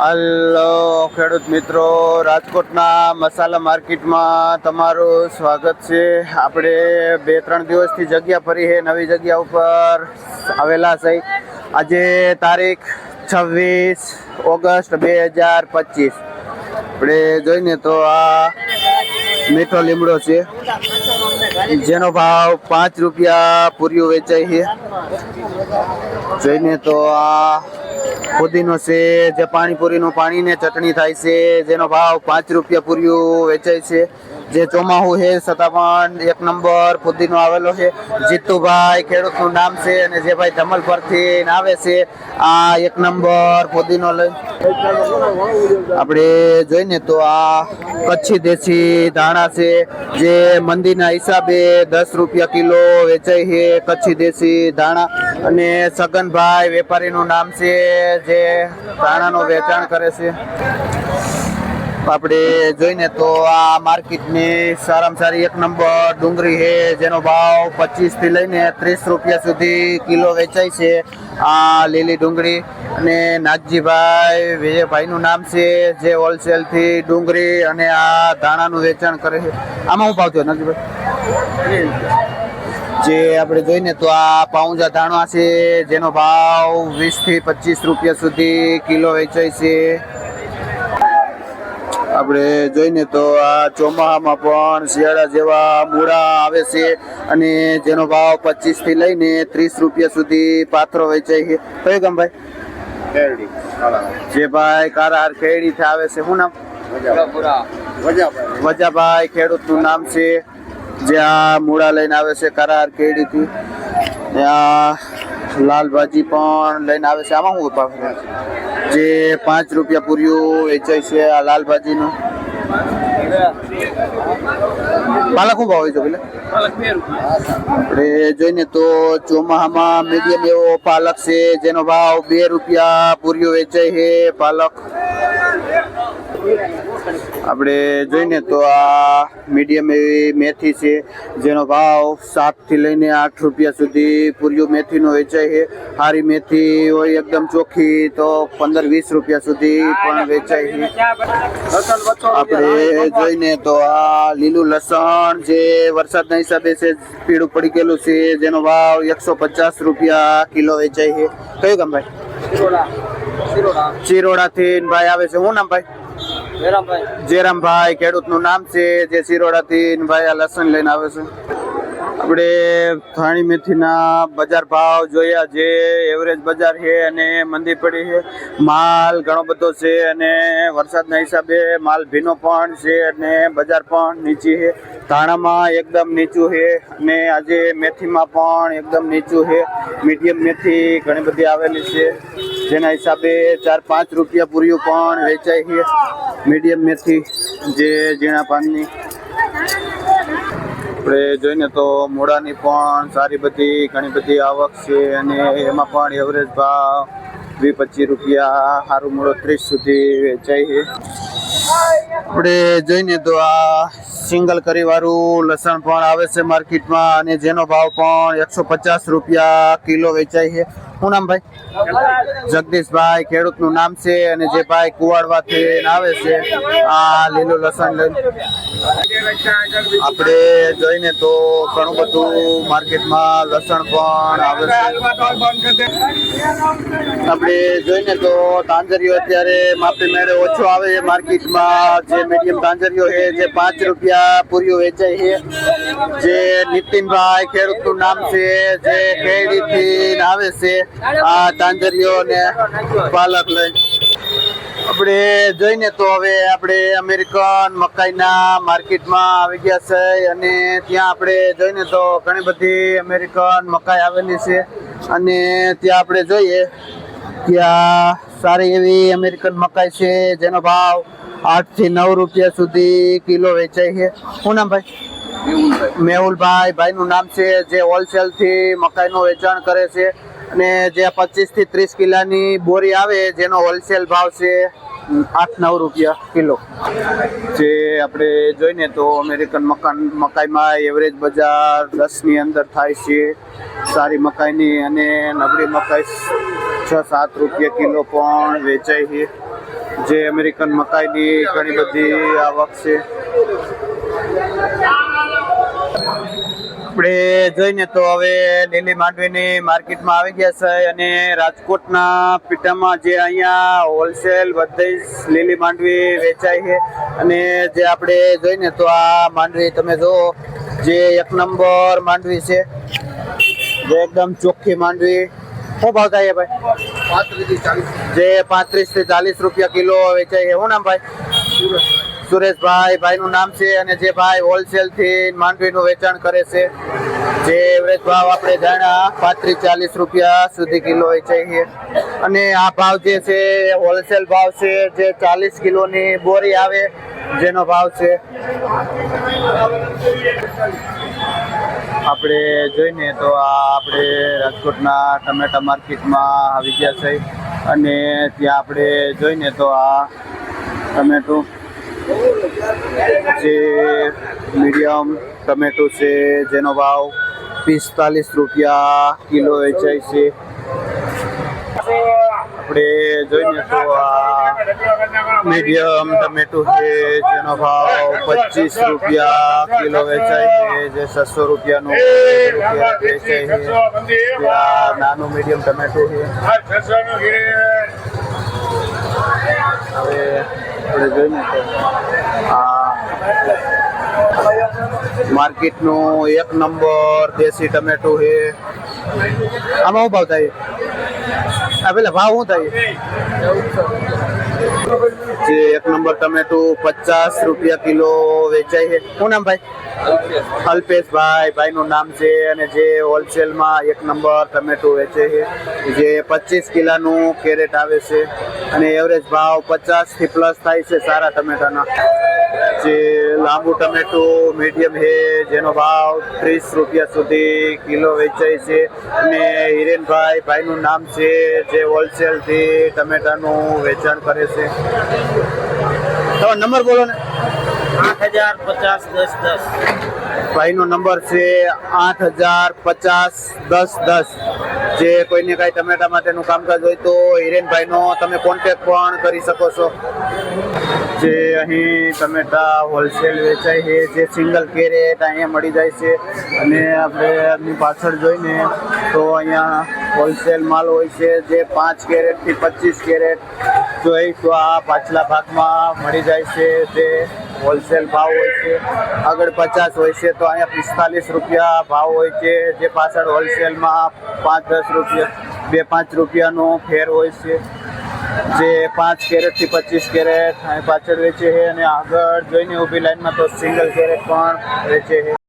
Hello ખેડૂત મિત્રો, રાજકોટના મસાલા માર્કેટમાં તમારું સ્વાગત છે. આપણે બે, ત્રણ દિવસથી જગ્યા ફરી છે, નવી જગ્યા ઉપર આવેલા છે. આજે તારીખ છવ્વીસ ઓગસ્ટ બે હજાર પચીસ. આપણે જોઈને તો આ મીઠો લીમડો છે, જેનો ભાવ પાંચ રૂપિયા પૂર્યું વેચાય છે. જોઈને તો આ પુદીનો છે, જે પાણીપુરીનું પાણીને ચટણી થાય છે, જેનો ભાવ પાંચ રૂપિયા પૂર્યું વેચાય છે. જે ચોમાહું છે છતાં એક નંબર પુદીનો આવેલો છે. જીતુભાઈ ખેડૂતનું નામ છે અને જે ભાઈ ધમલ પરથી આવે છે, આ એક નંબર પુદીનો લઈ. આપણે જોઈને તો આ કચ્છી દેશી ધાણા છે, જે મંદીના હિસાબે દસ રૂપિયા કિલો વેચાય છે કચ્છી દેશી ધાણા. અને સગનભાઈ વેપારીનું નામ છે, જે ધાણાનું વેચાણ કરે છે. આપણે જોઈને તો આ માર્કેટની સારામાં સારી એક નંબર ડુંગળી છે, જેનો ભાવ પચીસથી લઈને ત્રીસ રૂપિયા સુધી કિલો વેચાય છે આ લીલી ડુંગળી. અને નાગજીભાઈ વિજયભાઈનું નામ છે, જે હોલસેલથી ડુંગળી અને આ ધાણાનું વેચાણ કરે છે. આમાં હું ભાવ થયો, નાગજીભાઈ? જે આપણે જોઈને તો આ પાઉંજા ધાણા છે, જેનો ભાવ વીસથી પચીસ રૂપિયા સુધી કિલો વેચાય છે. આપણે જોઈને તો આ ચોમાહામાં પણ શિયાળા જેવા મૂળા આવે છે અને જેનો ભાવ પચીસથી લઈને ત્રીસ રૂપિયા સુધી પાથરો વેચાય છે. કયું ગામ ભાઈ જે ભાઈ કારાર ખેડીથી આવે છે શું નામ? વજાભાઈ ખેડૂતનું નામ છે. જે આ મૂળા લઈને આવે છે કારાર ને આ લાલ ભાજી પણ લઈને આવે છે. આમાં શું ભાવ જે પાંચ રૂપિયા પૂર્યું વેચાય છે આ લાલ ભાજીનું પાલક શું ભાવ હોય છે પેલા આપણે જોઈને તો ચોમાહામાં મીડિયમ એવો પાલક છે જેનો ભાવ બે રૂપિયા પૂર્યો વેચાય છે પાલક. આપણે જોઈને તો આ મીડિયમ એવી મેથી છે જેનો ભાવ સાતથી લઈને આઠ રૂપિયા સુધી પૂર્યું મેથીનો વેચાય છે. સારી મેથી હોય એકદમ ચોખ્ખી તો પંદર વીસ રૂપિયા સુધી પણ વેચાય છે. આપણે જોઈને તો આ લીલું લસણ જે વરસાદના હિસાબે છે પીળું પડી ગયેલું છે જેનો ભાવ એકસો પચાસ રૂપિયા કિલો વેચાય છે. કયું ગામ ભાઈ? ચિરોડા થી ભાઈ આવે છે. શું નામ ભાઈ? જેરામભાઈ ખેડૂતનું નામ છે જે સિરોડાથી ભાઈ આ લસણ લઈને આવે છે. આપણે થાણી મેથીના બજાર ભાવ જોયા જે એવરેજ બજાર છે અને મંદી પડી છે. માલ ઘણો બધો છે અને વરસાદના હિસાબે માલ ભીનો પણ છે અને બજાર પણ નીચી છે. ધાણામાં એકદમ નીચું છે અને આજે મેથીમાં પણ એકદમ નીચું છે. મીડિયમ મેથી ઘણી બધી આવેલી છે. જેના હિસાબે ચાર પાંચ રૂપિયા પૂર્યું પણ વેચાય છે. મીડિયમ મેથી જે ઝીણા પાનની આપણે જોઈને તો મોડાની પણ સારી બધી, ઘણી બધી આવક છે અને એમાં પણ એવરેજ ભાવ વીસ પચીસ રૂપિયા સારું મોડો ત્રીસ સુધી વેચાય છે. આપણે જોઈને તો આ સિંગલ કરી વાળું લસણ પણ આવે છે માર્કેટમાં અને જેનો ભાવ પણ એકસો પચાસ રૂપિયા કિલો વેચાય છે. શું નામ ભાઈ? જગદીશભાઈ ખેડૂતનું નામ છે અને જે ભાઈ કુવાડવાથી આવે છે, આ લીલું લસણ લઈને. આપણે જોઈને તો ઘણું બધું માર્કેટમાં લસણ પણ આવે છે. આપણે જોઈને તો તાંજરીઓ અત્યારે માપી મેળે ઓછો આવે છે માર્કેટમાં. જે મીડિયમ પૂરીઓ વેચાય છે, જે નીતિનભાઈ ખેડૂતનું નામ છે, જે છે પાલક લઈ. આપણે જોઈને તો હવે આપણે અમેરિકન મકાઈના માર્કેટમાં આવી ગયા છે અને ત્યાં આપણે જોઈને તો ઘણી બધી અમેરિકન મકાઈ આવેલી છે અને ત્યાં આપણે જોઈએ ત્યાં સારી એવી અમેરિકન મકાઈ છે, જેનો ભાવ આઠથી નવ રૂપિયા સુધી કિલો વેચાય છે. શું નામ ભાઈ? મેહુલભાઈ ભાઈનું નામ છે, જે હોલસેલથી મકાઈનું વેચાણ કરે છે. અને જે પચીસથી ત્રીસ કિલાની બોરી આવે, જેનો હોલસેલ ભાવ છે આઠ નવ રૂપિયા કિલો. જે આપણે જોઈને તો અમેરિકન મકાન, મકાઈમાં એવરેજ બજાર દસની અંદર થાય છે. સારી મકાઈની અને નબળી મકાઈ છ સાત રૂપિયા કિલો પણ વેચાય છે. જે અમેરિકન મકાઈની ઘણી બધી આવક છે. આપણે જોઈને તો હવે લીલી માંડવીની માર્કેટમાં આવી ગયા છે અને રાજકોટના પીઠામાં જે અહીંયા હોલસેલ બધી લીલી માંડવી વેચાય છે. અને જે આપણે જોઈને તો આ માંડવી તમે જુઓ, જે એક નંબર માંડવી છે. જે એકદમ ચોખ્ખી માંડવી. શું ભાવ થાય ભાઈ? જે પાંત્રીસથી ચાલીસ રૂપિયા કિલો વેચાય એવું નામ ભાઈ? સુરેશભાઈ ભાઈનું નામ છે અને જે ભાઈ હોલસેલથી માંડવીનું વેચાણ કરે છે. જે એવરેજ ભાવ આપણે જાણ્યા, પાંત્રીસ ચાલીસ રૂપિયા સુધી કિલો વેચાય છે. અને આ ભાવ જે છે હોલસેલ ભાવ છે, જે ચાલીસ કિલોની બોરી આવે, જેનો ભાવ છે. આપણે જોઈને તો આ આપણે રાજકોટના ટમેટા માર્કેટમાં આવી ગયા છે. અને ત્યાં આપણે જોઈને તો આ ટમેટું જે મીડિયમ ટમેટો છે, જેનો ભાવ પિસ્તાલીસ રૂપિયા કિલો વેચાય છે. આપણે જોઈએ તો આ મીડિયમ ટમેટું છે જેનો ભાવ પચીસ રૂપિયા કિલો વેચાય છે જે છસો રૂપિયાનું રૂપિયા વેચાય છે. નાનું મીડિયમ ટમેટું છે. હવે આપણે જોઈએ તો આ માર્કેટનું એક નંબર દેશી ટમેટું છે. આમાં શું ભાવ થાય? આ પેલા ભાવ શું થાય? જે એક નંબર ટમેટું પચાસ રૂપિયા કિલો વેચાય છે. શું નામ ભાઈ? અલ્પેશભાઈ ભાઈનું નામ છે અને જે હોલસેલમાં એક નંબર ટમેટું વેચે છે. જે પચીસ કિલાનું કેરેટ આવે છે અને એવરેજ ભાવ પચાસથી પ્લસ થાય છે સારા ટમેટાના. જે લાંબુ ટમેટું મીડિયમ છે, જેનો ભાવ ત્રીસ રૂપિયા સુધી કિલો વેચાય છે. અને હિરેનભાઈ, ભાઈનું નામ છે જે હોલસેલથી ટમેટાનું વેચાણ કરે છે. તમારો નંબર બોલો ને. આઠ હજાર પચાસ દસ દસ. ભાઈનો નંબર છે આઠ હજાર પચાસ દસ દસ. જે કોઈને કાંઈ ટમેટા માટેનું કામકાજ હોય તો હિરેનભાઈનો તમે કોન્ટેક પણ કરી શકો છો. જે અહીં ટમેટા હોલસેલ વેચાય છે, જે સિંગલ કેરેટ અહીંયા મળી જાય છે. અને આપણે એમની પાછળ જોઈને તો અહીંયા હોલસેલ માલ હોય છે, જે પાંચ કેરેટથી પચીસ કેરેટ જોઈ તો આ પાછલા ભાગમાં મળી જાય છે, જે હોલસેલ ભાવ હોય છે, આગળ પચાસ હોય છે, તો અહીંયા પિસ્તાલીસ રૂપિયા ભાવ હોય છે, જે પાછળ હોલસેલમાં પાંચ દસ રૂપિયા, બે પાંચ રૂપિયાનો ફેર હોય છે. જે પાંચ કેરેટથી પચીસ કેરેટ પાછળ વેચે છે અને આગળ જોઈને ઊભી લાઈનમાં તો સિંગલ કેરેટ પણ વેચે છે.